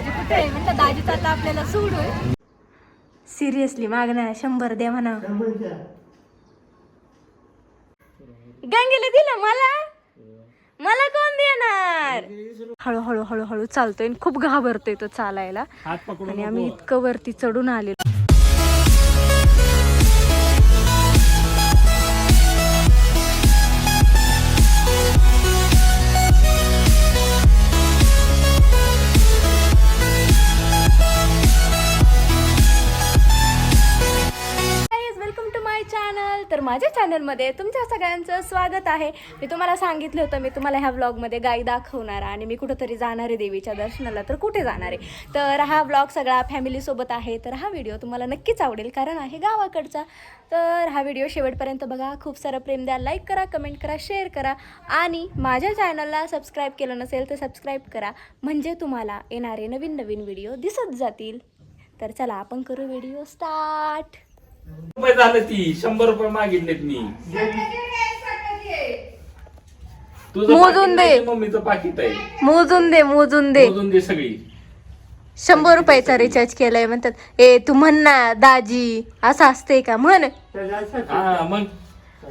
दाजी कुठे आहे? म्हणलं दाजीचा आता आपल्याला सोडून. सिरियसली मागण्या शंभर द्या म्हणा. गंगेला दिलं मला? मला कोण देणार? हळूहळू हळूहळू चालतोय आणि खूप घाबरतोय तो चालायला. हात पकडून आणि आम्ही इतकं वरती चढून आलेलो. माझ्या चॅनलमध्ये तुमच्या सगळ्यांचं स्वागत आहे. मी तुम्हाला सांगितलं होतं मी तुम्हाला ह्या व्लॉगमध्ये गाई दाखवणार आणि मी कुठंतरी जाणार आहे देवीच्या दर्शनाला तर कुठे जाणार आहे? तर हा व्लॉग सगळा फॅमिलीसोबत आहे तर हा व्हिडिओ तुम्हाला नक्कीच आवडेल कारण आहे गावाकडचा. तर हा व्हिडिओ शेवटपर्यंत बघा खूप सारं प्रेम द्या लाईक करा कमेंट करा शेअर करा आणि माझ्या चॅनलला सबस्क्राईब केलं नसेल तर सबस्क्राईब करा. म्हणजे तुम्हाला येणारे नवीन नवीन व्हिडिओ दिसत जातील. तर चला आपण करू व्हिडिओ स्टार्ट रुपये झालं ती शंभर रुपये मागितलेत मी. तुझं मोजून पाकीट दे. मम्मीचं पाकिट आहे. मोजून दे मोजून दे. मोजून दे सगळी. शंभर रुपयाचा रिचार्ज केलाय म्हणतात ए तू म्हण ना दाजी असं असते का? म्हण. हा मग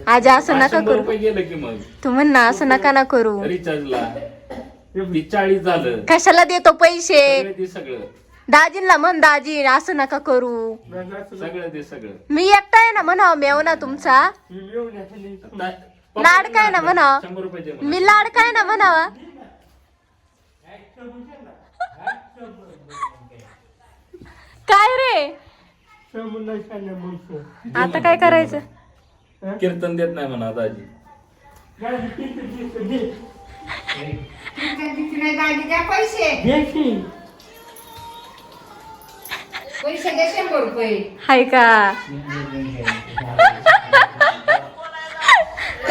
आज असं नका शंभर करू. रुपये गेलं की मग. तू म्हण ना असं नका ना करू. रिचार्जला चाळीस झालं. कशाला देतो पैसे? सगळं. दाजींना म्हण दाजी असं नका करू. सगळं दे सगळं. मी एकटा आहे ना म्हणावं मेव ना तुमचा. आता लाड काय ना म्हणावं शंभर रुपये दे मला. मी लाड काय ना म्हणावा काय रे? आता काय करायचं? कीर्तन देत नाही म्हणा दाजी. पैसे. पैसे दे शंभर रुपये हाय का?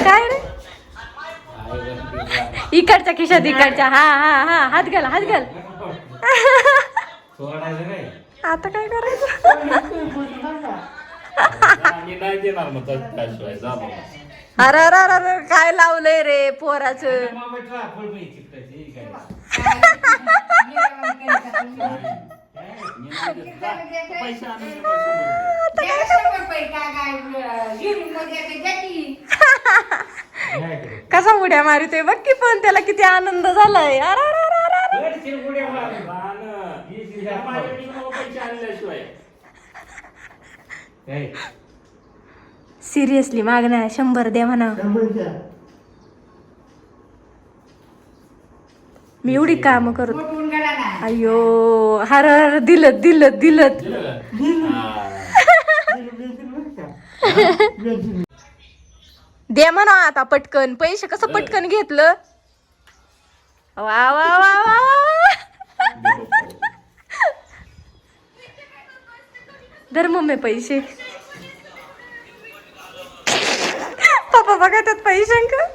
काय रे? इकडच्या खिशात इकडच्या. हा हा हा. हात घाल हात घाल. आता काय करायचं? अर अर देणार अरे अरे अरे, काय लावलंय रे पोराचं? कसा उड्या मारितोय? बघ की पण त्याला किती आनंद झालाय. अरे अरे अरे अरे अरे. त्या माझ्याकडे पैसे आणल्याशिवाय सिरियसली मागण्या शंभर दे म्हणा. मी एवढी काम करतो अयो हर हर दिलत दिलत दिलत. दे म्हणा आता पटकन. पैसे कसं पटकन घेतलं? वा वा वा वा वा. दे धर मम्मी पैसे. पप्पा बघा त्यात पैसे का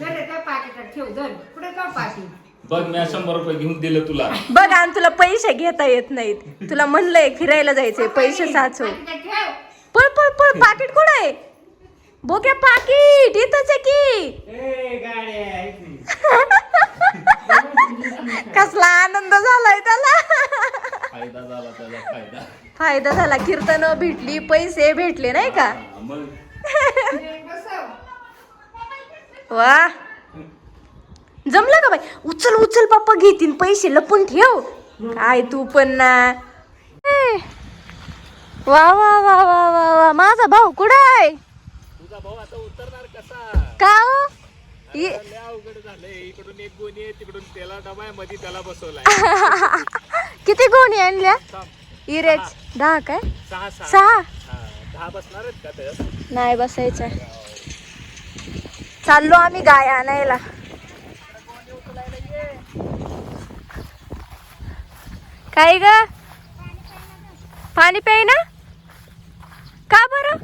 धर रे, त्या पाकिटात ठेव धर पुढे का पाकिट बघ मी शंभर रुपये घेऊन दिलं तुला. बघ आणि तुला पैसे घेता येत नाहीत. तुला म्हणलंय फिरायला जायचंय पैसे साचव. ठेव. पळ पळ पळ पाकिट कुठं आहे? बोक्या पाकिट इथंच आहे की. कसला आनंद झालाय त्याला. फायदा झाला त्याचा फायदा. फायदा झाला कीर्तन भेटली पैसे भेटले नाही का? हा, मग. बसव. वा जमलं का बाई उचल उचल पप्पा घेतील पैसे लपून ठेव. काय तू पण ना. वा वा वा वा वा वा. माझा भाऊ कुठं आहे? तुझा भाऊ आता उतरणार कसा? का हो? इ- लय अवघड झालंय. इकडून एक गोणी आहे तिकडून त्याला डबायमध्ये त्याला बसवलाय. किती गोणी आणल्या? इरेच दहा काय? सहा सहा. सहा. हा, दहा बसणार आहेत का तर नाही बसायचं. चाललो आम्ही गाय आणायला. काय ग? पाणी प्याय ना का बरं?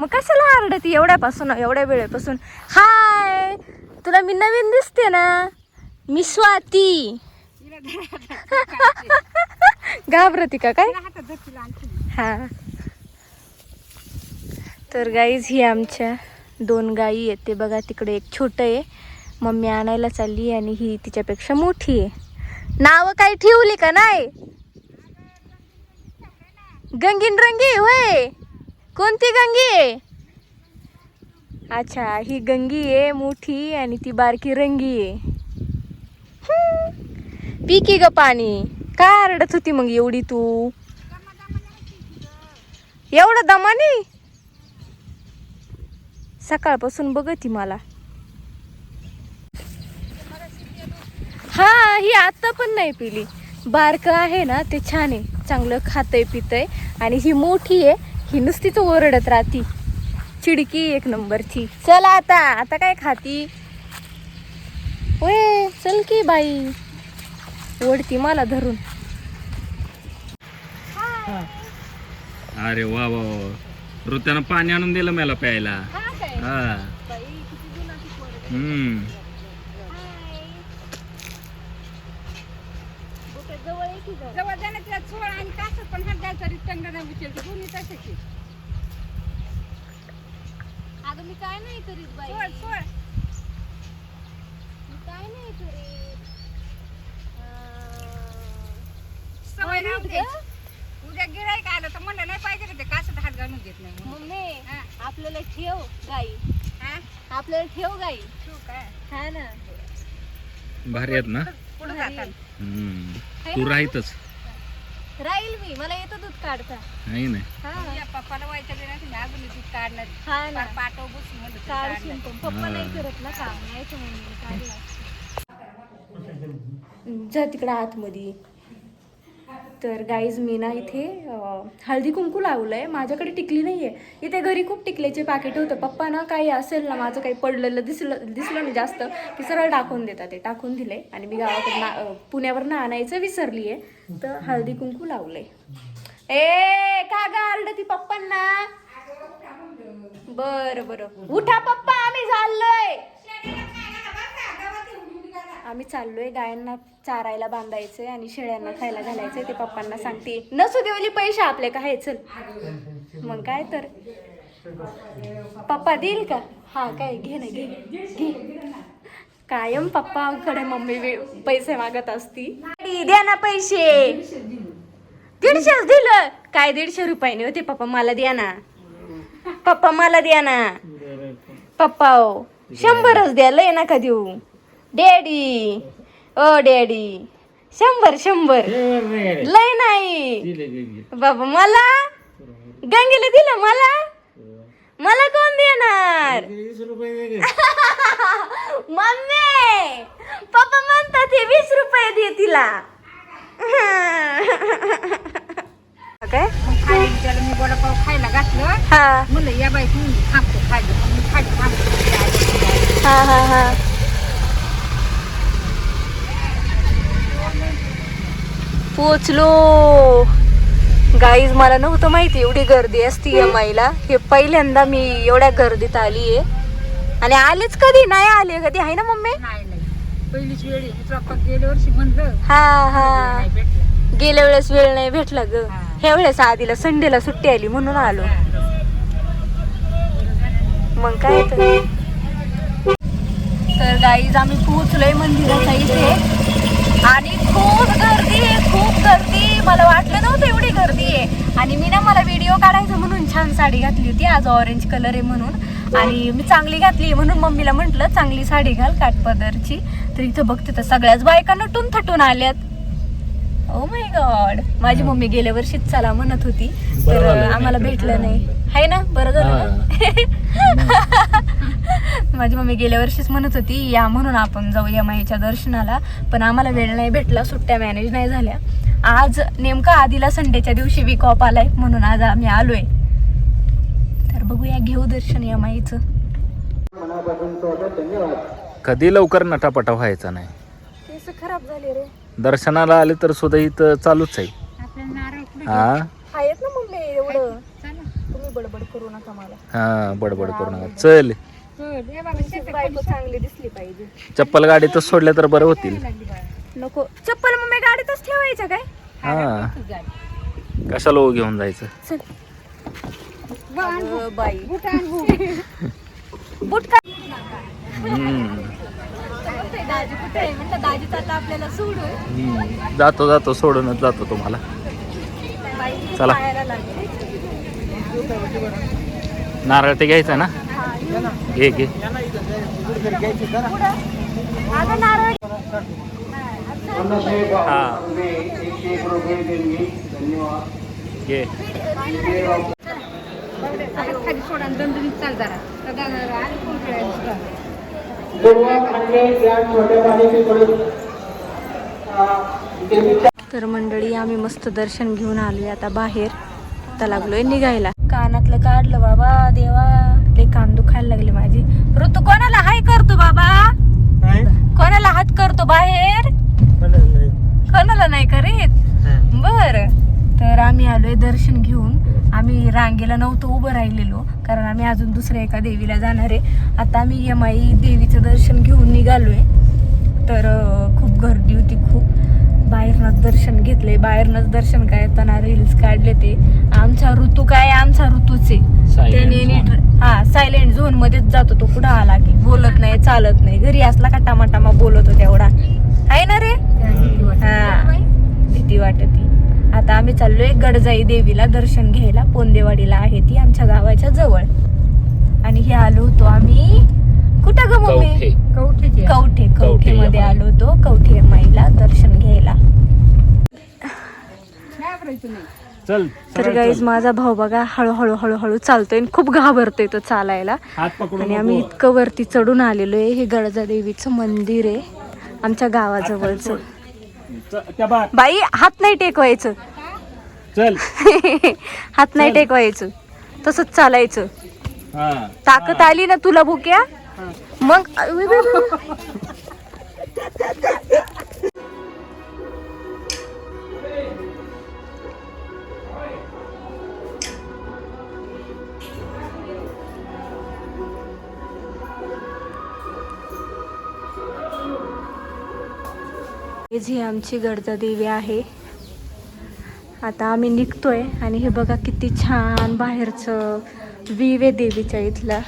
मग कशाला आरडती एवढ्यापासून एवढ्या वेळेपासून? हाय तुला मी नवीन दिसते ना. मी स्वाती. घाबरती का काय? हा. तर गाईज ही आमच्या दोन गायी आहेत. ते बघा तिकडे एक छोटं आहे. मम्मी आणायला चालली आणि ही तिच्यापेक्षा मोठी आहे. नावं काही ठेवली का नाही? गंगीन रंगी होय. कोणती गंगी आहे? अच्छा ही गंगी आहे मोठी आणि ती बारकी रंगी आहे. पिकी ग पाणी. काय रडत होती मग एवढी तू? एवढं दमानी? सकाळपासून बघती मला. हा आता पण नाही पिली. बारक आहे ना ते छान आहे. चांगलं खातंय पितंय. आणि ही मोठी आहे ही नुसतीच ओरडत राहती. चिडकी एक नंबरची. चल आता आता काय खाती? होय चल की बाई. ओढती मला धरून. अरे वा वा वा ऋत्यानं पाणी आणून दिलं मला प्यायला. हा हम्म. जवळ जाण्याच्या सोळ आणि कासत पण हात द्यायचा रिटंग नाही उचलतो दोन्ही तसेच. अगं मी काय नाही करीत बाई सोळ सोळ मी काय नाही करीत सवय राहू दे. उद्या गिराईक आलं तर म्हणलं नाही पाहिजे रे ते कासत हात घालून देत नाही म्हणून. मम्मी हा. आपल्याला ठेव गाई हा? आपल्याला ठेव गाई ठेवू काय? हा ना भारी आहेत ना पुढं. हम्म तू राहीतच. राहील मी मला येतं दूध काढता. नाही नाही. हा. या पप्पाला व्हायच्या दिवशी मी अजून दूध काढणार. हा ना. पार पाठव बसून म्हणलं दूध काढशील काढणार. पण पप्पा नाही. करत ना काम नाही काढला. जा तिकडं आतमध्ये. तर गाईज मी ना इथे हळदी कुंकू लावलं आहे माझ्याकडे टिकली नाही आहे इथे घरी खूप टिकल्याचे पॅकेट होतं. पप्पा ना काही असेल ना माझं काही पडलेलं दिसलं दिसलं ना जास्त की सरळ टाकून देतात ते टाकून दिले आणि मी गावाकडे ना पुण्यावरनं आणायचं विसरली आहे तर हळदी कुंकू लावलंय. ए का गार्ड ती पप्पांना? बरं बरं. उठा पप्पा आम्ही झालोय आम्ही चाललोय गायांना चारायला बांधायचंय आणि शेळ्यांना खायला घालायचंय. ते पप्पांना सांगते नसू देवली पैसे आपले का हे चल. मग काय तर. पप्पा देईल का? हा काय घे ना घे घे. कायम पप्पाकडे मम्मी पैसे मागत असती. द्या ना पैसे. दीडशेच दिलं. काय दीडशे रुपयाने होते पप्पा मला द्या ना. पप्पा मला द्या ना. पप्पा ओ शंभरच द्या लय नका देऊ. डॅडी ओ डॅडी शंभर शंभर. लय नाही. बाबा मला? गंगेला दिलं मला? मला कोण देणार? मम्मी पप्पा म्हणतात हे वीस रुपये दे तिला. काय? त्याला मी वडापाव खायला घातलं. हा. म्हणलं या बाई तुम्ही मी खाली थांबतो हा हा हा. पोचलो. गाईज मला नव्हतं माहिती एवढी गर्दी असती एम आईला हे पहिल्यांदा मी एवढ्या गर्दीत आली आहे. आणि आलेच कधी? नाही आले कधी? आहे ना मम्मी? पहिलीच वेळ गेल्या वर्षी म्हणलं. हा हा. गेल्या वेळेस वेळ नाही भेटला ग. ह्या वेळेस आधीला संडेला सुट्टी आली म्हणून आलो. मग काय तर. तर गाईज आम्ही पोहोचलोय मंदिराच्या इथे. आणि खूप गर्दी आहे. गर्दी मला वाटलं नव्हतं एवढी गर्दी आहे. आणि मी ना मला व्हिडिओ काढायचा म्हणून छान साडी घातली होती. आज ऑरेंज कलर आहे म्हणून. आणि मी चांगली घातली म्हणून मम्मीला म्हटलं चांगली साडी घाल काठपदरची. तर इथं बघते तर सगळ्याच बायका नटून थटून आल्यात. ओ माय गॉड माझी मम्मी गेल्या वर्षीच चला म्हणत होती. तर आम्हाला भेटलं नाही. आहे ना? बरं झालं ना? माझी मम्मी गेल्या वर्षीच म्हणत होती या म्हणून आपण जाऊया माईच्या दर्शनाला. पण आम्हाला वेळ नाही भेटला सुट्ट्या मॅनेज नाही झाल्या. आज नेमका आधीला संडेच्या दिवशी वीक ऑफ आलाय म्हणून आज आम्ही आलोय. तर बघूया घेऊ दर्शन या माईचं. कधी लवकर नटापटा व्हायचा नाही. केस खराब झाले रे. दर्शनाला आले तर सुद्धा इथं चालूच आहे. हा? आहेत ना मम्मी एवढं. चला. तुम्ही बडबड करू नका मला. हा बडबड करू नका. चल. बायको चांगली दिसली पाहिजे. चप्पल गाडीतच सोडल्या तर बरं होतील. नको. चप्पल मम्मी गाडीतच ठेवायचं काय? हा. कशाला ओ घेऊन जायचं? चल. बाण अगं बाई. बुट आण, बुट. बुट का हम्म. दाजी? कुठे आहे? म्हणलं दाजीचा आता आपल्याला सोडून हम्म. जातो जातो. सोडूनच जातो तुम्हाला. बाई चला. पायाला लागली. नारळ ते घ्यायचं ना? घे घे. अगं नारळ तर दादा आणि कोण खेळायला सुद्धा. तर मंडळी आम्ही मस्त दर्शन घेऊन आलोय आता बाहेर. आता लागलोय निघायला. कानातलं काढलं बाबा देवा. ते कान दुखायला लागले माझी. ऋतू कोणाला हाय करतो बाबा? कोणाला हात करतो बाहेर? कोणाला नाही करीत. बर. तर आम्ही आलोय दर्शन घेऊन. आम्ही रांगेला नव्हतो उभं राहिलेलो कारण आम्ही अजून दुसऱ्या एका देवीला जाणार आहे. आता आम्ही यमाई देवीचं दर्शन घेऊन निघालोय. तर खूप गर्दी होती खूप. बाहेरनंच दर्शन घेतले बाहेरनंच दर्शन काय येताना रील्स काढले ते. आमचा ऋतू काय? आमचा ऋतूचे Silent त्याने नीट. हा सायलेंट झोन मध्येच जातो तो कुठं आला की. बोलत नाही चालत नाही. घरी असला का टामाटामा बोलतो तेवढा. आहे ना रे? हा. भीती वाटती. आता आम्ही चाललोय गडजाई देवीला दर्शन घ्यायला. पोंदेवाडीला आहे ती आमच्या गावाच्या जवळ. आणि हे आलो होतो आम्ही. कुठं ग कवठे. मम्मी. कवठे कवठे कवठे मध्ये. आलो होतो. कवठे माईला दर्शन घ्यायला. तर गाईज चल. माझा भाऊ बघा हळूहळू हळूहळू चालतोय आणि खूप घाबरतोय तो चालायला. हात पकडून आणि आम्ही. इतकं वरती चढून आलेलो आहे हे गळजा देवीचं मंदिर आहे. आमच्या गावाजवळचं बाई हात नाही टेकवायचं चल. हात नाही. टेकवायचं तसंच चालायचं. ताकद आली ना तुला भुक्या? मग जी आमची गडजा देवी आहे. आता आम्ही निघतोय आणि हे बघा किती छान बाहेरचं विवे देवीच्या इथला.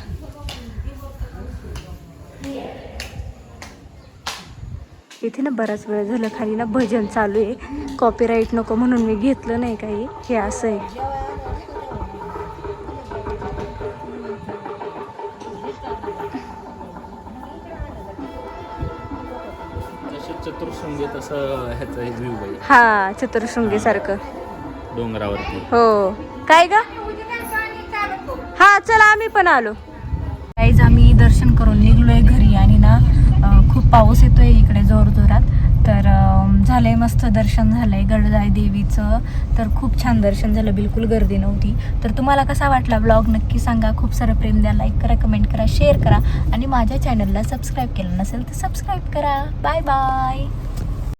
इथे ना बराच वेळ झालं खाली ना भजन चालू आहे. कॉपीराईट नको म्हणून मी घेतलं नाही काही. हे असं आहे. तसं ह्याचं हे व्ह्यू बाई. हा चतुर्शृंगी सारखं डोंगरावरती. हो. काय ग? हा चला आम्ही पण आलो. काहीच आम्ही दर्शन करून निघलोय घरी आणि ना खूप पाऊस येतोय इकडे जोर जोरात तर झालंय मस्त दर्शन झालंय गडजाई देवीचं. तर खूप छान दर्शन झालं बिलकुल गर्दी नव्हती. तर तुम्हाला कसा वाटला ब्लॉग नक्की सांगा. खूप सारं प्रेम द्या लाईक करा कमेंट करा शेअर करा. आणि माझ्या चॅनलला सबस्क्राईब केलं नसेल तर सबस्क्राईब करा. Bye bye